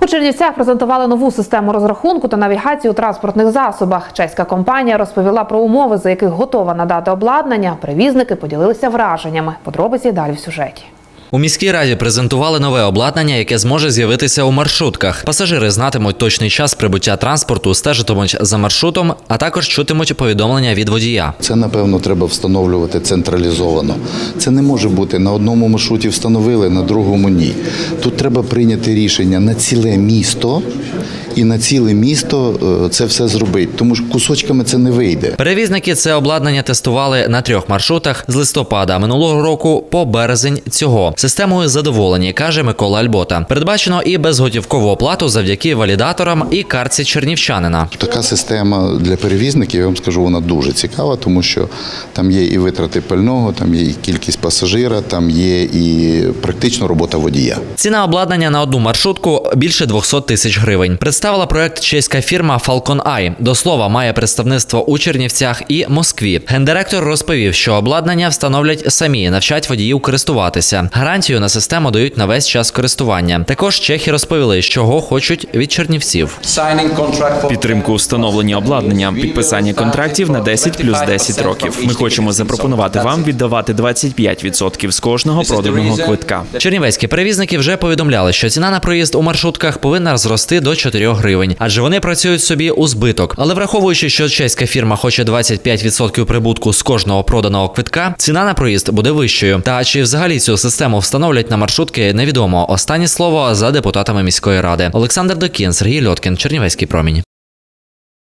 У Чернівцях презентували нову систему розрахунку та навігації у транспортних засобах. Чеська компанія розповіла про умови, за яких готова надати обладнання. Привізники поділилися враженнями. Подробиці далі в сюжеті. У міській раді презентували нове обладнання, яке зможе з'явитися у маршрутках. Пасажири знатимуть точний час прибуття транспорту, стежитимуть за маршрутом, а також чутимуть повідомлення від водія. Це напевно треба встановлювати централізовано. Це не може бути на одному маршруті встановили, на другому ні. Тут треба прийняти рішення на ціле місто, і на ціле місто е, це все зробити. Тому що кусочками це не вийде. Перевізники це обладнання тестували на трьох маршрутах з листопада минулого року по березень цього. Системою задоволені, каже Микола Альбота. Передбачено і безготівкову оплату завдяки валідаторам і картці чернівчанина. Така система для перевізників, я вам скажу, вона дуже цікава, тому що там є і витрати пального, там є і кількість пасажира, там є і практично робота водія. Ціна обладнання на одну маршрутку більше 200 тисяч гривень. Представила проект чеська фірма Falcon Eye. До слова, має представництво у Чернівцях і Москві. Гендиректор розповів, що обладнання встановлять самі, навчать водіїв користуватися. Гарантію на систему дають на весь час користування. Також чехи розповіли, чого хочуть від чернівців. Підтримку встановлення обладнання, підписання контрактів на 10 плюс 10 років. Ми хочемо запропонувати вам віддавати 25% з кожного проданого квитка. Чернівецькі перевізники вже повідомляли, що ціна на проїзд у маршрутках повинна зрости до 4 гривень, адже вони працюють собі у збиток. Але враховуючи, що чеська фірма хоче 25% прибутку з кожного проданого квитка, ціна на проїзд буде вищою. Та чи взагалі цю встановлять на маршрутки, невідомо. Останнє слово за депутатами міської ради. Олександр Докін, Сергій Льоткін, Чернівецький промінь.